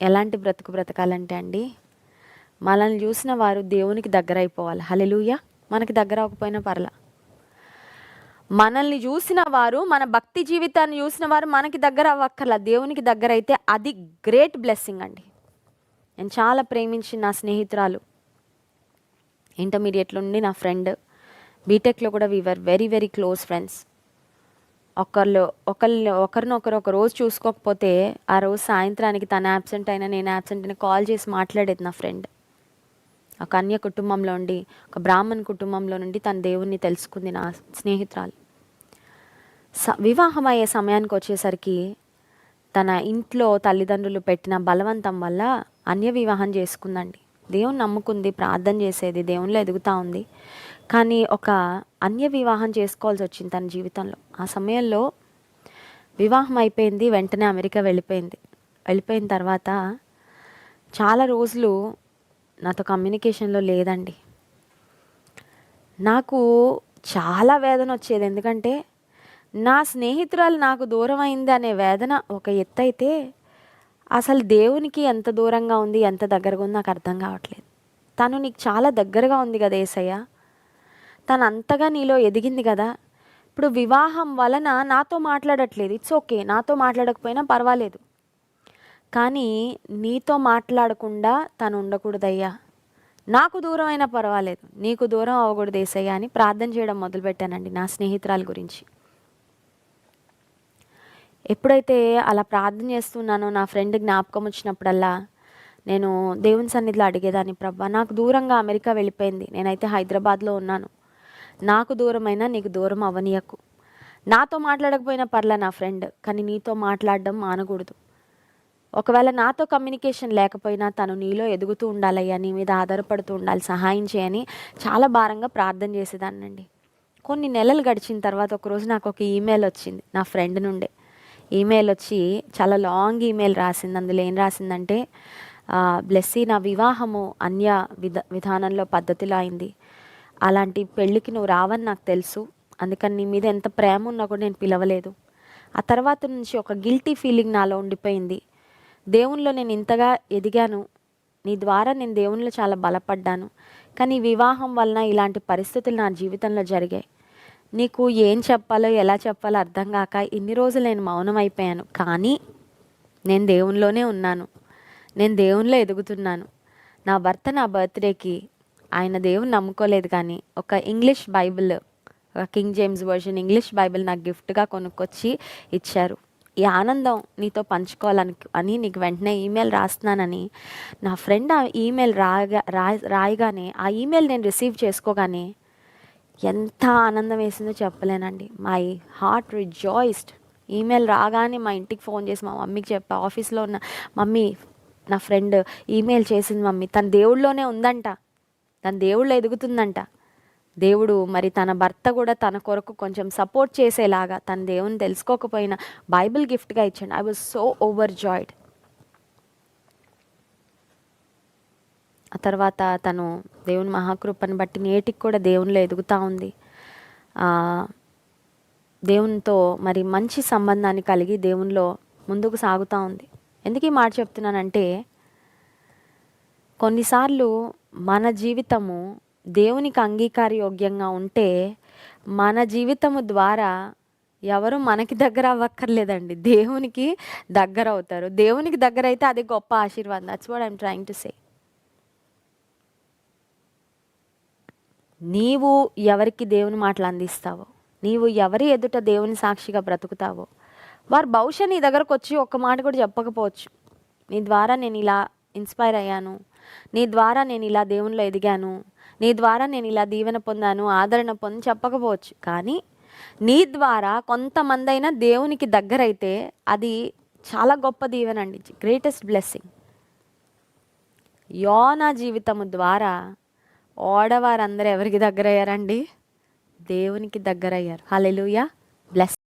ఎలాంటి బ్రతుకు బ్రతకాలంటే అండి మనల్ని చూసిన వారు దేవునికి దగ్గర అయిపోవాలి హలెలుయ మనకి దగ్గర అవ్వకపోయినా పర్లా. మనల్ని చూసిన వారు మన భక్తి జీవితాన్ని చూసిన వారు మనకి దగ్గర అవ్వక్కర్లా దేవునికి దగ్గర అయితే అది గ్రేట్ బ్లెస్సింగ్ అండి. నేను చాలా ప్రేమించిన నా స్నేహితురాలు ఇంటర్మీడియట్లో ఉండి నా ఫ్రెండ్ బీటెక్లో కూడా we are very very close friends ఒకళ్ళు ఒకళ్ళు ఒకరినొకరు ఒక రోజు చూసుకోకపోతే ఆ రోజు సాయంత్రానికి తను యాబ్సెంట్ అయినా నేను యాబ్సెంట్ అయినా కాల్ చేసి మాట్లాడేది నా ఫ్రెండ్ ఒక అన్య కుటుంబంలో ఉండి ఒక బ్రాహ్మణ్ కుటుంబంలో నుండి తన దేవుణ్ణి తెలుసుకుంది నా స్నేహితురాలు. స వివాహం అయ్యే సమయానికి వచ్చేసరికి తన ఇంట్లో తల్లిదండ్రులు పెట్టిన బలవంతం వల్ల అన్య వివాహం చేసుకుందండి. దేవుని నమ్ముకుంది ప్రార్థన చేసేది దేవునిలో ఎదుగుతూ ఉంది. కానీ ఒక అన్య వివాహం చేసుకోవాల్సి వచ్చింది తన జీవితంలో. ఆ సమయంలో వివాహం అయిపోయింది వెంటనే అమెరికా వెళ్ళిపోయింది. వెళ్ళిపోయిన తర్వాత చాలా రోజులు నాతో కమ్యూనికేషన్లో లేదండి. నాకు చాలా వేదన వచ్చేది. ఎందుకంటే నా స్నేహితురాలు నాకు దూరం అయింది అనే వేదన ఒక ఎత్తు అయితే అసలు దేవునికి ఎంత దూరంగా ఉంది ఎంత దగ్గరగా ఉంది నాకు అర్థం కావట్లేదు. తను నీకు చాలా దగ్గరగా ఉంది కదా ఏసయ్య? తను అంతగా నీలో ఎదిగింది కదా. ఇప్పుడు వివాహం వలన నాతో మాట్లాడట్లేదు. ఇట్స్ ఓకే నాతో మాట్లాడకపోయినా పర్వాలేదు. కానీ నీతో మాట్లాడకుండా తను ఉండకూడదయ్యా. నాకు దూరం అయినా పర్వాలేదు. నీకు దూరం అవ్వకూడదు ఏసయ్యా అని ప్రార్థన చేయడం మొదలుపెట్టానండి నా స్నేహితురాల గురించి. ఎప్పుడైతే అలా ప్రార్థన చేస్తున్నానో నా ఫ్రెండ్ జ్ఞాపకం వచ్చినప్పుడల్లా నేను దేవుని సన్నిధిలో అడిగేదాన్ని ప్రభా నాకు దూరంగా అమెరికా వెళ్ళిపోయింది. నేనైతే హైదరాబాద్లో ఉన్నాను. నాకు దూరమైనా నీకు దూరం అవనీయకు. నాతో మాట్లాడకపోయినా పర్లే నా ఫ్రెండ్ కానీ నీతో మాట్లాడడం మానకూడదు. ఒకవేళ నాతో కమ్యూనికేషన్ లేకపోయినా తను నీలో ఎదుగుతూ ఉండాలయ్యా నీ మీద ఆధారపడుతూ ఉండాలి సహాయం చేయని చాలా భారంగా ప్రార్థన చేసేదాన్నండి. కొన్ని నెలలు గడిచిన తర్వాత ఒకరోజు నాకు ఒక ఈమెయిల్ వచ్చింది నా ఫ్రెండ్ నుండే. ఈమెయిల్ వచ్చి చాలా లాంగ్ ఈమెయిల్ రాసింది అందులో ఏం రాసిందంటే బ్లెస్సీ నా వివాహము అన్య విధ విధానంలో పద్ధతిలో అయింది. అలాంటి పెళ్ళికి నువ్వు రావని నాకు తెలుసు. అందుకని నీ మీద ఎంత ప్రేమ ఉన్నా కూడా నేను పిలవలేదు. ఆ తర్వాత నుంచి ఒక గిల్టీ ఫీలింగ్ నాలో ఉండిపోయింది. దేవునిలో నేను ఇంతగా ఎదిగాను. నీ ద్వారా నేను దేవుణ్ణిలో చాలా బలపడ్డాను. కానీ వివాహం వలన ఇలాంటి పరిస్థితులు నా జీవితంలో జరిగాయి. నీకు ఏం చెప్పాలో ఎలా చెప్పాలో అర్థం కాక ఇన్ని రోజులు నేను మౌనం అయిపోయాను కానీ నేను దేవునిలోనే ఉన్నాను. నేను దేవునిలో ఎదుగుతున్నాను. నా భర్త నా బర్త్డేకి ఆయన దేవుని నమ్ముకోలేదు కానీ ఒక ఇంగ్లీష్ బైబిల్ ఒక King James version English Bible నాకు గిఫ్ట్గా కొనుక్కొచ్చి ఇచ్చారు. ఈ ఆనందం నీతో పంచుకోవాలని అని నీకు వెంటనే ఈమెయిల్ రాస్తున్నానని నా ఫ్రెండ్ ఆ ఈమెయిల్ రాగా రాయ రాయగానే ఆ ఈమెయిల్ నేను రిసీవ్ చేసుకోగానే ఎంత ఆనందం వేసిందో చెప్పలేనండి. My heart rejoiced. ఈమెయిల్ రాగానే మా ఇంటికి ఫోన్ చేసి మా మమ్మీకి చెప్పా ఆఫీస్లో ఉన్న మమ్మీ నా ఫ్రెండ్ ఈమెయిల్ చేసింది మమ్మీ తన దేవుళ్ళలోనే ఉందంట. తన దేవుళ్ళు ఎదుగుతుందంట. దేవుడు మరి తన భర్త కూడా తన కొరకు కొంచెం సపోర్ట్ చేసేలాగా తన దేవుని తెలుసుకోకపోయినా బైబిల్ గిఫ్ట్గా ఇచ్చాడు. I was so overjoyed ఆ తర్వాత తను దేవుని మహాకృపను బట్టి నేటికి కూడా దేవునిలో ఎదుగుతూ ఉంది. దేవునితో మరి మంచి సంబంధాన్ని కలిగి దేవునిలో ముందుకు సాగుతూ ఉంది. ఎందుకు ఈ మాట చెప్తున్నానంటే కొన్నిసార్లు మన జీవితము దేవునికి అంగీకారయోగ్యంగా ఉంటే మన జీవితము ద్వారా ఎవరు మనకి దగ్గర అవ్వక్కర్లేదండి. దేవునికి దగ్గర అవుతారు దేవునికి దగ్గర అయితే అది గొప్ప ఆశీర్వాదం. That's what I'm trying to say నీవు ఎవరికి దేవుని మాటలు అందిస్తావో నీవు ఎవరి ఎదుట దేవుని సాక్షిగా బ్రతుకుతావో వారు బహుశా నీ దగ్గరకు వచ్చి ఒక్క మాట కూడా చెప్పకపోవచ్చు. నీ ద్వారా నేను ఇలా ఇన్స్పైర్ అయ్యాను. నీ ద్వారా నేను ఇలా దేవునిలో ఎదిగాను. నీ ద్వారా నేను ఇలా దీవెన పొందాను ఆదరణ పొంది చెప్పకపోవచ్చు. కానీ నీ ద్వారా కొంతమంది అయినా దేవునికి దగ్గరైతే అది చాలా గొప్ప దీవెన అండి. గ్రేటెస్ట్ బ్లెస్సింగ్ యోనా జీవితము ద్వారా ఓడవారందరూ ఎవరికి దగ్గర అయ్యారండి దేవునికి దగ్గర అయ్యారు హలెలుయా బ్లెస్